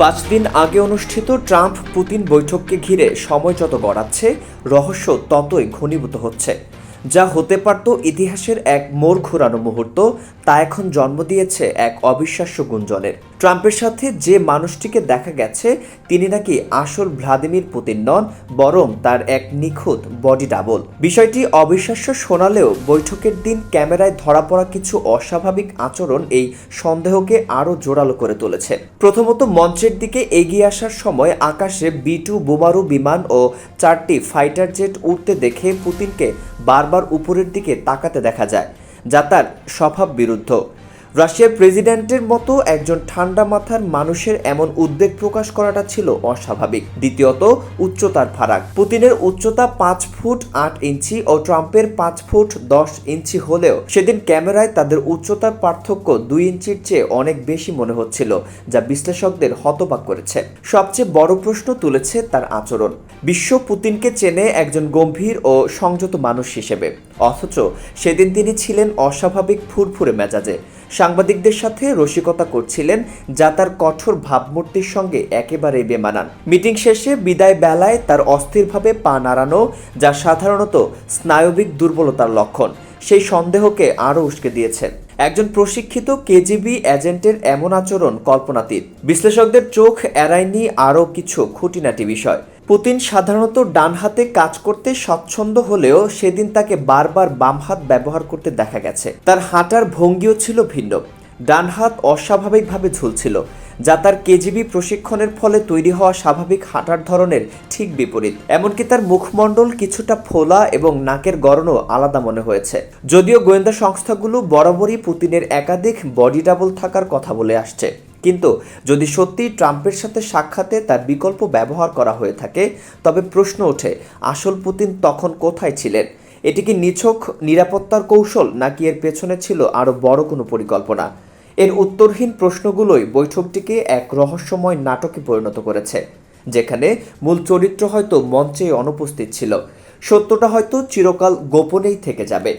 পাঁচ দিন আগে অনুষ্ঠিত ট্রাম্প পুতিন বৈঠককে ঘিরে সময় যত গড়াচ্ছে, রহস্য ততই ঘনীভূত হচ্ছে। যা হতে পারত ইতিহাসের এক মোড় ঘোরানো মুহূর্ত, তা এখন জন্ম দিয়েছে এক অবিশ্বাস্য গুঞ্জনের। ট্রাম্পের সাথে যে মানুষটিকে দেখা গেছে, তিনি নাকি আসল ভ্লাদিমির পুতিন নন, বরং তার এক নিখুঁত বডি ডাবল। বিষয়টি অবিশ্বাস্য শোনালেও বৈঠকের দিন ক্যামেরায় ধরা পড়া কিছু অস্বাভাবিক আচরণ এই সন্দেহকে আরও জোরালো করে তুলেছে। প্রথমত মঞ্চের দিকে এগিয়ে আসার সময় আকাশে বি টু বোমারু বিমান ও চারটি ফাইটার জেট উঠতে দেখে পুতিনকে বারবার উপরের দিকে তাকাতে দেখা যায় যা তার স্বভাব বিরুদ্ধ রাশিয়ার প্রেসিডেন্টের মতো একজন ঠান্ডা মাথার মানুষের এমন উদ্বেগ প্রকাশ করাটা ছিল অস্বাভাবিক। দ্বিতীয়ত, উচ্চতার ফারাক। পুতিনের উচ্চতা পাঁচ ফুট আট ইঞ্চি ও ট্রাম্পের পাঁচ ফুট দশ ইঞ্চি হলেও সেদিন ক্যামেরায় তাদের উচ্চতার পার্থক্য দুই ইঞ্চির চেয়ে অনেক বেশি মনে হচ্ছিল, যা বিশ্লেষকদের হতবাক করেছে। সবচেয়ে বড় প্রশ্ন তুলেছে তার আচরণ। বিশ্ব পুতিনকে চেনে একজন গম্ভীর ও সংযত মানুষ হিসেবে। অথচ সেদিন তিনি ছিলেন অস্বাভাবিক ফুরফুরে মেজাজে। সাংবাদিকদের সাথে রসিকতা করছিলেন যা তার কঠোর ভাবমূর্তির সঙ্গে একেবারেই বেমানান। মিটিং শেষে বিদায় বেলায় তার অস্থিরভাবে পা নাড়ানো, যা সাধারণত স্নায়বিক দুর্বলতার লক্ষণ, সেই সন্দেহকে আরও উস্কে দিয়েছে। একজন প্রশিক্ষিত কেজিবি এজেন্টের এমন আচরণ কল্পনাতীত। বিশ্লেষকদের চোখ এড়ায়নি আরও কিছু খুঁটিনাটি বিষয়। পুতিন সাধারণত ডান হাতে কাজ করতে স্বচ্ছন্দ হলেও সেদিন তাকে বারবার বাম হাত ব্যবহার করতে দেখা গেছে। তার হাঁটার ভঙ্গিও ছিল ভিন্ন। ডান হাত অস্বাভাবিকভাবে ঝুলছিল, যা তার কেজিবি প্রশিক্ষণের ফলে তৈরি হওয়া স্বাভাবিক হাঁটার ধরনের ঠিক বিপরীত। এমনকি তার মুখমণ্ডল কিছুটা ফোলা এবং নাকের গড়নও আলাদা মনে হয়েছে। যদিও গোয়েন্দা সংস্থাগুলো বরাবরই পুতিনের একাধিক বডি ডাবল থাকার কথা বলে আসছে। কিন্তু যদি সত্যি ট্রাম্পের সাথে সাক্ষাতে তার বিকল্প ব্যবহার করা হয়ে থাকে, তবে প্রশ্ন ওঠে, আসল পুতিন তখন কোথায় ছিলেন? এটি কি নিছক, নিরাপত্তার কৌশল, নাকি এর পেছনে ছিল আরও বড় কোনো পরিকল্পনা? এর উত্তরহীন প্রশ্নগুলোই বৈঠকটিকে এক রহস্যময় নাটকে পরিণত করেছে, যেখানে মূল চরিত্র হয়তো মঞ্চে অনুপস্থিত ছিল। সত্যটা হয়তো চিরকাল গোপনেই থেকে যাবে।